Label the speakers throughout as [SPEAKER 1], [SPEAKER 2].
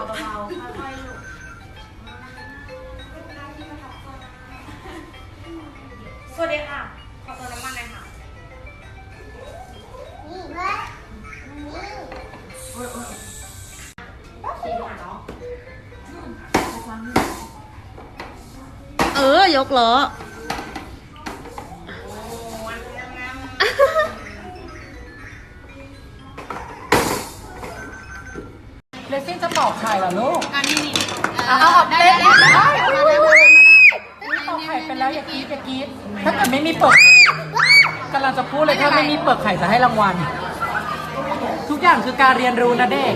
[SPEAKER 1] สวัสดีค่ะ ขอตัวน้ำมันหน่อยค่ะ
[SPEAKER 2] นี่เว้ยนี่
[SPEAKER 1] โอ้ยโอ้ยดีกว่าเนา
[SPEAKER 3] เออ ยกล้อ
[SPEAKER 4] เลสซิ่งจะปอกไข่เหรอลูก
[SPEAKER 3] อันนี้นี่
[SPEAKER 4] เอาเอาเอา
[SPEAKER 3] ได้
[SPEAKER 4] เล่น
[SPEAKER 3] ได้ได้
[SPEAKER 4] ได้
[SPEAKER 3] เอามาได้มาได้
[SPEAKER 4] ปอกไข่เป็นแล้วอย่ากรีดอย่ากรีดถ้าเกิดไม่มีเปลือกกำลังจะพูดเลยถ้าไม่มีเปลือกไข่จะให้รางวัล ทุกอย่างคือการเรียนรู้นะเด็ก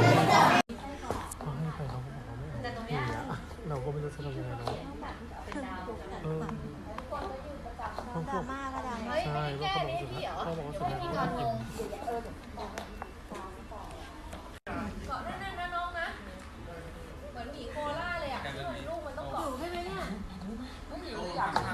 [SPEAKER 5] เราก็ไม่รู้จะทำยังไงเนาะเออเขาบอกใช่ว่าเขาบอกสุดท้ายเขาบอกว่าสุดท้ายเขาต้องกิน